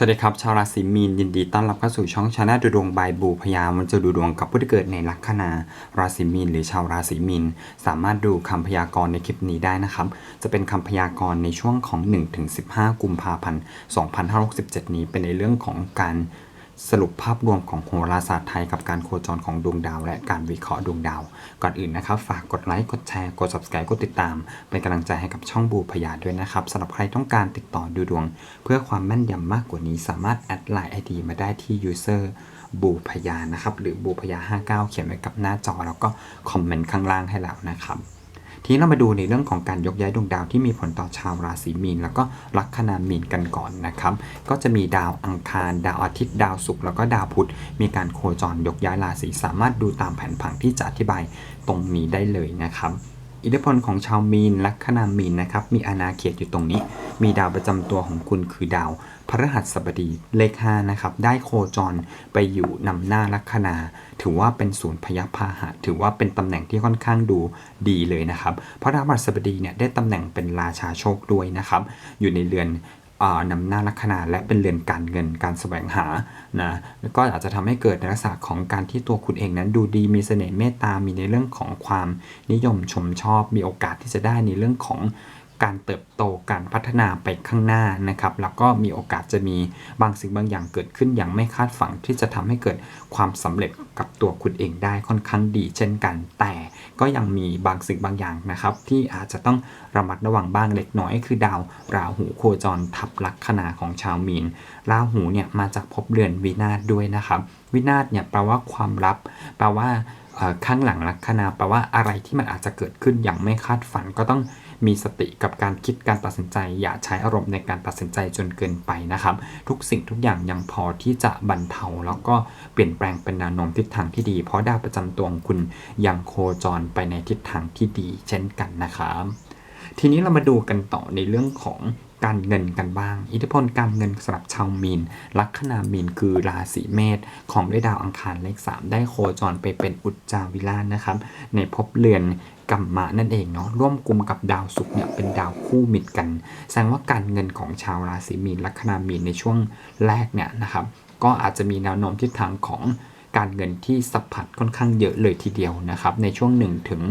สวัสดีครับ ชาวราศีมีนยินดีต้อนรับเข้าสู่ช่องชาแนลดูดวงบายบูพยามันจะดูดวงกับผู้ที่เกิดในลัคนาราศีมีนหรือชาวราศีมีนสามารถดูคำพยากรณ์ในคลิปนี้ได้นะครับ จะเป็นคำพยากรณ์ในช่วงของ 1-15 กุมภาพันธ์ 2567 นี้เป็นในเรื่องของการ สรุปภาพรวมของโหราศาสตร์ไทยกับการโคจรของดวงดาว และการวิเคราะห์ดวงดาว ก่อนอื่นนะครับ ฝากกดไลค์กดแชร์กด subscribe กดติดตาม เป็นกำลังใจให้กับช่องบูพยาด้วยนะครับสำหรับใครต้องการติดต่อดูดวง เพื่อความแม่นยำมากกว่านี้สามารถแอดไลน์ ID มาได้ที่ user บูพยานะครับหรือบูพยา59 เขียนไว้กับหน้าจอ แล้วก็คอมเมนต์ข้างล่างให้แล้วนะครับ ทีนี้เรามาดูในเรื่องของการยกย้ายดวงดาวที่มีผลต่อชาวราศีมีน แล้วก็ลัคนามีนกันก่อนนะครับ ก็จะมีดาวอังคาร ดาวอาทิตย์ ดาวศุกร์แล้วก็ดาวพุธ มีการโคจรยกย้ายราศีสามารถดูตามแผนผังที่จะอธิบายตรงนี้ได้เลยนะครับ อิทธิพลของชาวมีนลัคนามีนนะครับ มีอาณาเขตอยู่ตรงนี้ มีดาวประจำตัวของคุณคือดาวพฤหัสบดีเลข5นะครับ ได้โคจรไปอยู่นำหน้าลัคนา ถือว่าเป็นศูนย์พยาพาหะ ถือว่าเป็นตำแหน่งที่ค่อนข้างดูดีเลยนะครับ เพราะดาวพฤหัสบดีเนี่ยได้ตำแหน่งเป็นราชาโชคด้วยนะครับ อยู่ในเรือน นำหน้าลัคนาและเป็นเรือนการเงินการแสวงหานะแล้วก็อาจจะทำให้เกิดในลักษณะของการที่ตัวคุณเองนั้นดูดีมีเสน่ห์เมตตา มีในเรื่องของความนิยมชมชอบ มีโอกาสที่จะได้ในเรื่องของการเติบโตการพัฒนาไปข้างหน้านะครับ แล้วก็มีโอกาสจะมีบางสิ่งบางอย่างเกิดขึ้นอย่างไม่คาดฝันที่จะทำให้เกิดความสำเร็จกับตัวคุณเองได้ค่อนข้างดีเช่นกันแต่ ก็ยังมีบางสิ่งบางอย่างนะครับ ที่อาจจะต้องระมัดระวังบ้างเล็กน้อย คือดาวราหูโคจรทับลัคนาของชาวมีน ราหูเนี่ยมาจากภพเรือนวินาศด้วยนะครับ วินาศเนี่ยแปลว่าความลับ แปลว่าข้างหลังลัคนาแปลว่าอะไรที่มันอาจจะเกิดขึ้นอย่างไม่คาดฝันก็ต้อง มีสติกับการคิดการตัดสินใจ อย่าใช้อารมณ์ในการตัดสินใจจนเกินไปนะครับ ทุกสิ่งทุกอย่างยังพอที่จะบรรเทา แล้วก็เปลี่ยนแปลงเป็นแนวโน้มทิศทางที่ดี เพราะดาวประจำตัวของคุณยังโคจรไปในทิศทางที่ดี เช่นกันนะครับทีนี้เรามาดูกันต่อในเรื่องของ การเงินกันบ้าง อิทธิพลการเงินสำหรับชาวมีน ลัคนามีนคือราศีเมษของด้วยดาวอังคารเลข 3 ได้โคจรไปเป็นอุจจาวิลานะครับ ในภพเรือนกัมมะนั่นเองเนาะร่วมกลุ่มกับดาวศุกร์เนี่ยเป็นดาวคู่มิตรกัน แสดงว่าการเงินของชาวราศีมีนลัคนามีนในช่วงแรกเนี่ยนะครับ ก็อาจจะมีแนวโน้มทิศทางของการเงินที่สัมผัสค่อนข้างเยอะเลยทีเดียวนะครับ ในช่วง1ถึง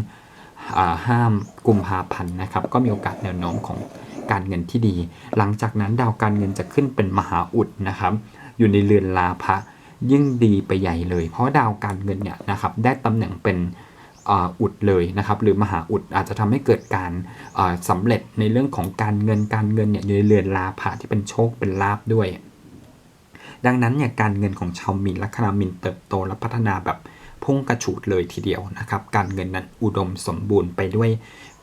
ห้ามกุมภาพันธ์นะครับ ก็มีโอกาสแนวโน้มของ การเงินที่ดี หลังจากนั้นดาวการเงินจะขึ้นเป็นมหาอุดนะครับ อยู่ในเรือนลาภะยิ่งดีไปใหญ่เลย เพราะดาวการเงินเนี่ยนะครับได้ตำแหน่งเป็นอุดเลยนะครับหรือมหาอุดอาจจะทำให้เกิดการอ่าสำเร็จในเรื่องของการเงินการเงินเนี่ยอยู่ในเรือนลาภะที่เป็นโชคเป็นลาภด้วย ดังนั้นเนี่ยการเงินของชาวมินลัคนามินเติบโตและพัฒนาแบบพุ่งกระฉูดเลยทีเดียวนะครับ การเงินนั้นอุดมสมบูรณ์ไปด้วย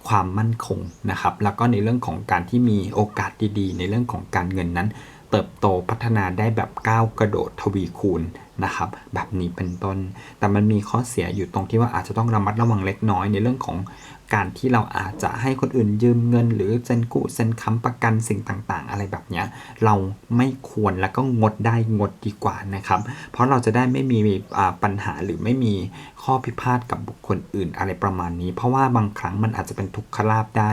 ความมั่นคงนะครับ แล้วก็ในเรื่องของการที่มีโอกาสดีๆ ในเรื่องของการเงินนั้น เติบโตพัฒนาได้แบบก้าวกระโดดทวีคูณนะครับ แบบนี้เป็นต้น แต่มันมีข้อเสียอยู่ตรงที่ว่าอาจจะต้องระมัดระวังเล็กน้อยในเรื่องของ การที่เราอาจจะให้คนอื่นยืมเงิน หรือเซ็นกู้เซ็นค้ำประกันสิ่งต่างๆ อะไรแบบเนี้ยเราไม่ควรแล้วก็งดได้งดดีกว่านะครับ เพราะเราจะได้ไม่มีปัญหาหรือไม่มีข้อพิพาทกับบุคคลอื่นอะไรประมาณนี้ เพราะว่าบางครั้งมันอาจจะเป็นทุกขลาภได้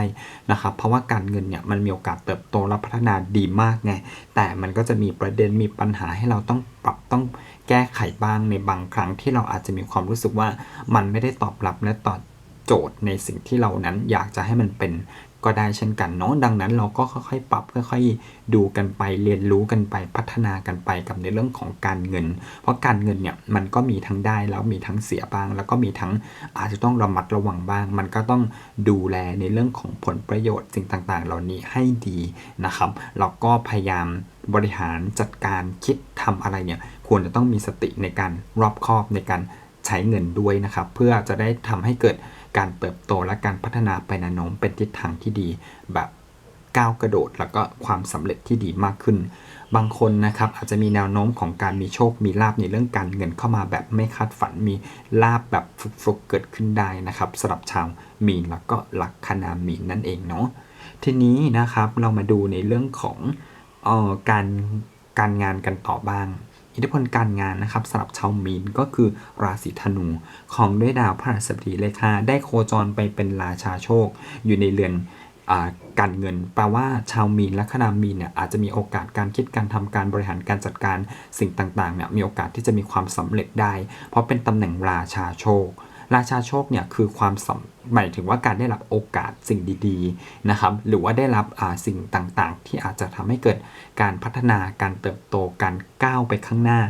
นะครับ เพราะว่าการเงินเนี่ยมันมีโอกาสเติบโตและพัฒนาดีมากไงแต่มันก็จะมีประเด็นมีปัญหาให้เราต้องปรับต้องแก้ไขบ้างในบางครั้งที่เราอาจจะมีความรู้สึกว่ามันไม่ได้ตอบรับและตอบ จทย์ในสิ่งที่เรานั้นอยากจะให้มันเป็นก็ได้เช่นกันเนาะดังนั้นเราก็ค่อยๆ ปรับค่อยๆ ดูกันไปเรียนรู้กันไปพัฒนากันไปกับในเรื่องของการเงิน เพราะการเงินเนี่ยมันก็มีทั้งได้แล้วมีทั้งเสียบ้าง แล้วก็มีทั้งอาจจะต้องระมัดระวังบ้าง มันก็ต้องดูแลในเรื่องของผลประโยชน์สิ่งต่างๆ เหล่านี้ให้ดีนะครับแล้วก็พยายามบริหารจัดการคิดทำอะไรเนี่ยควรจะต้องมีสติในการรอบคอบในการ ใช้เงินด้วยนะครับ เพื่อจะได้ทำให้เกิดการเติบโตและการพัฒนาไปแนโน้มเป็นทิศทางที่ดีแบบก้าวกระโดด แล้วก็ความสำเร็จที่ดีมากขึ้น บางคนนะครับอาจจะมีแนวโน้มของการมีโชค มีลาบในเรื่องการเงินเข้ามาแบบไม่คาดฝัน มีลาบแบบฟลุกๆเกิดขึ้นได้นะครับสำหรับชาวมีนแล้วก็ลัคนามีนนั่นเองเนาะ ทีนี้นะครับเรามาดูในเรื่องของออการการงานกันต่อบ้าง อิทธิพลการงานนะครับสำหรับชาวมีนก็คือราศีธนูของด้วยดาวพระศัสบดีเลขาได้โคจรไปเป็นราชาโชค อยู่ในเรือนอการเงิน แปลว่าชาวมีนและคณามีนเนี่ยอาจจะมีโอกาสการคิดการทำการบริหารการจัดการสิ่งต่างๆเนี่ยมีโอกาสที่จะมีความสำเร็จได้ เพราะเป็นตำแหน่งราชาโชค ราชาโชคเนี่ยคือความสำหมายถึงว่าการได้รับโอกาสสิ่งดีๆนะครับหรือว่าได้รับสิ่งต่างๆ ที่อาจจะทำให้เกิดการพัฒนาการเติบโตการก้าวไปข้างหน้า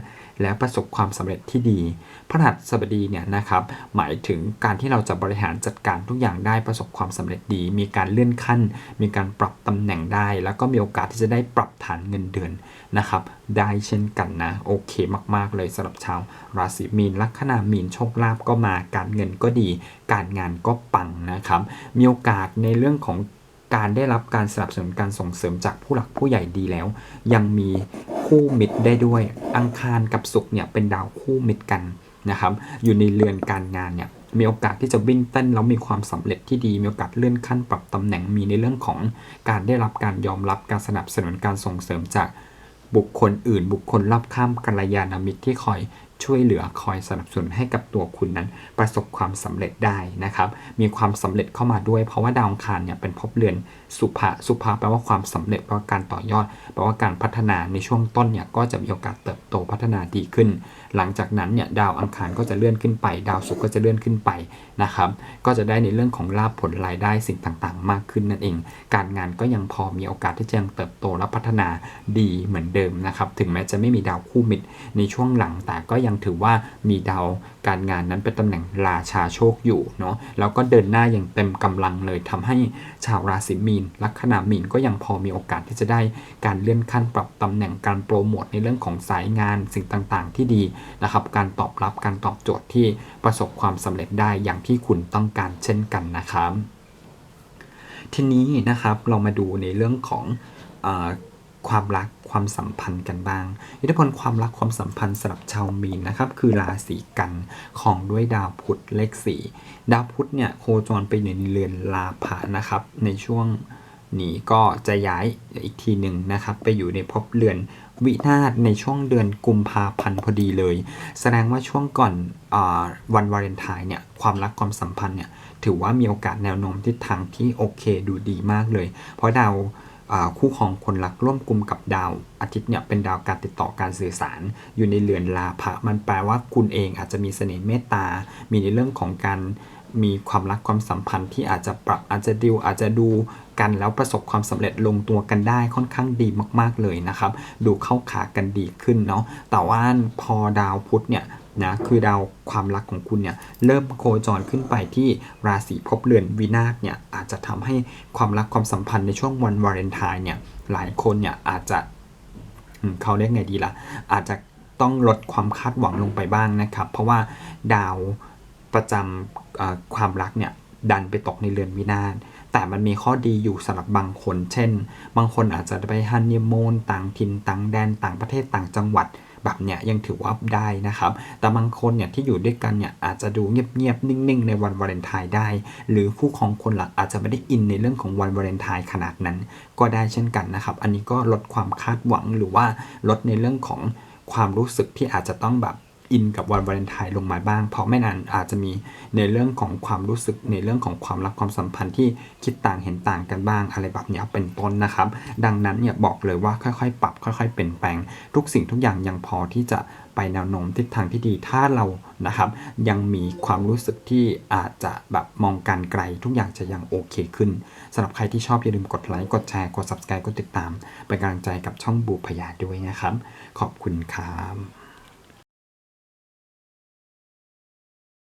และประสบความสำเร็จที่ดี พระหัสบดีเนี่ยนะครับหมายถึงการที่เราจะบริหารจัดการทุกอย่างได้ประสบความสำเร็จดี มีการเลื่อนขั้น มีการปรับตำแหน่งได้ แล้วก็มีโอกาสที่จะได้ปรับฐานเงินเดือนนะครับได้เช่นกันนะโอเคมาก ๆ เลยสำหรับชาวราศีมีนลัคนามีนโชคลาภก็มาการเงินก็ดี การงานก็ปังนะครับมีโอกาสในเรื่องของการได้รับการสนับสนุนการส่งเสริมจากผู้หลักผู้ใหญ่ดีแล้ว ยังมี คู่มิตรได้ด้วย อังคารกับศุกร์เนี่ยเป็นดาวคู่มิตรกันนะครับ อยู่ในเรือนการงานเนี่ยมีโอกาสที่จะวิ่งเต้นแล้วมีความสำเร็จที่ดี มีโอกาสเลื่อนขั้นปรับตำแหน่งมีในเรื่องของการได้รับการยอมรับการสนับสนุนการส่งเสริมจากบุคคลอื่น บุคคลรอบข้ามกัลยาณมิตรที่คอย ช่วยเหลือคอยสนับสนุนให้กับตัวคุณนั้น ประสบความสำเร็จได้นะครับ มีความสำเร็จเข้ามาด้วย เพราะว่าดาวอังคารเนี่ยเป็นภพเรือนสุภะสุภะแปลว่าความสำเร็จแปลว่าการต่อยอดแปลว่าการพัฒนาในช่วงต้นเนี่ยก็จะมีโอกาสเติบโตพัฒนาดีขึ้น หลังจากนั้นเนี่ยดาวอังคารก็จะเลื่อนขึ้นไป ดาวศุกร์ก็จะเลื่อนขึ้นไปนะครับ ก็จะได้ในเรื่องของลาภผลรายได้สิ่งต่างๆ มากขึ้นนั่นเอง การงานก็ยังพอมีโอกาสที่จะยังเติบโตและพัฒนาดีเหมือนเดิมนะครับ ถึงแม้จะไม่มีดาวคู่มิตรในช่วงหลังแต่ก็ยังถือว่ามีดาวการงานนั้นเป็นตำแหน่งราชาโชคอยู่เนาะแล้วก็เดินหน้าอย่างเต็มกำลังเลยทำให้ชาวราศีมีนลัคนามีนก็ยังพอมีโอกาสที่จะได้การเลื่อนขั้นปรับตำแหน่งการโปรโมทในเรื่องของสายงานสิ่งต่างๆ ที่ดีนะครับการตอบรับการตอบโจทย์ที่ประสบความสำเร็จได้อย่างที่คุณต้องการเช่นกันนะครับทีนี้นะครับเรามาดูในเรื่องของอ ความรักความสัมพันธ์กันบ้าง อิทธิพลความรักความสัมพันธ์สำหรับชาวมีนนะครับ คือราศีกันของด้วยดาวพุธเลขสีดาวพุธเนี่ยโคจรไปอยู่ในเรือนลาภะนะครับ ในช่วงนี้ก็จะย้ายอีกทีหนึ่งนะครับ ไปอยู่ในภพเรือนวินาศในช่วงเดือนกุมภาพันธ์พอดีเลย แสดงว่าช่วงก่อนอวันวาเลนไทน์เนี่ยความรักความสัมพันธ์เนี่ยถือว่ามีโอกาสแนวโน้มทิศทางที่โอเคดูดีมากเลย เพราะดาว คู่ครองคนรักร่วมกลุ่มกับดาวอาทิตย์เนี่ยเป็นดาวการติดต่อการสื่อสาร อยู่ในเรือนลาภะมันแปลว่าคุณเองอาจจะมีเสน่ห์เมตตา มีในเรื่องของการมีความรักความสัมพันธ์ที่อาจจะปรับอาจจะดิวอาจจะดูกันแล้วประสบความสำเร็จลงตัวกันได้ค่อนข้างดีมาก ๆเลยนะครับ ดูเข้าขากันดีขึ้นเนาะแต่ว่าพอดาวพุธเนี่ย นะคือดาวความรักของคุณเนี่ยเริ่มโคจรขึ้นไปที่ราศีภพเรือนวินาศเนี่ยอาจจะทำให้ความรักความสัมพันธ์ในช่วงวันวาเลนไทน์เนี่ยหลายคนเนี่ยอาจจะเขาเรียกไงดีล่ะ อาจจะต้องลดความคาดหวังลงไปบ้างนะครับ เพราะว่าดาวประจำความรักเนี่ยดันไปตกในเรือนวินาศแต่มันมีข้อดีอยู่สำหรับบางคน เช่น บางคนอาจจะไปฮันนีมูนต่างถิ่นต่างแดนต่างประเทศต่างจังหวัด แบบเนี้ยยังถือว่าได้นะครับ แต่บางคนเนี่ยที่อยู่ด้วยกันเนี่ยอาจจะดูเงียบๆนิ่งๆ ในวันวาเลนไทน์ได้ หรือคู่ครองคนหลักอาจจะไม่ได้อินในเรื่องของวันวาเลนไทน์ขนาดนั้น ก็ได้เช่นกันนะครับ อันนี้ก็ลดความคาดหวังหรือว่าลดในเรื่องของความรู้สึกที่อาจจะต้องแบบ อินกับวันวาเลนไทน์ลงมาบ้าง เพราะไม่นานอาจจะมีในเรื่องของความรู้สึกในเรื่องของความรักความสัมพันธ์ที่คิดต่างเห็นต่างกันบ้าง อะไรแบบนี้เป็นต้นนะครับ ดังนั้นเนี่ยบอกเลยว่าค่อยๆ ปรับค่อย ๆ เปลี่ยนแปลง ทุกสิ่งทุกอย่างยังพอที่จะไปแนวโน้มทิศทางที่ดีถ้าเรานะครับ ยังมีความรู้สึกที่อาจจะแบบมองการไกล ทุกอย่างจะยังโอเคขึ้นสำหรับใครที่ชอบอย่าลืมกดไลค์กดแชร์กด subscribe กดติดตามเป็นกำลังใจกับช่องบูพยาด้วยนะครับ ขอบคุณครับ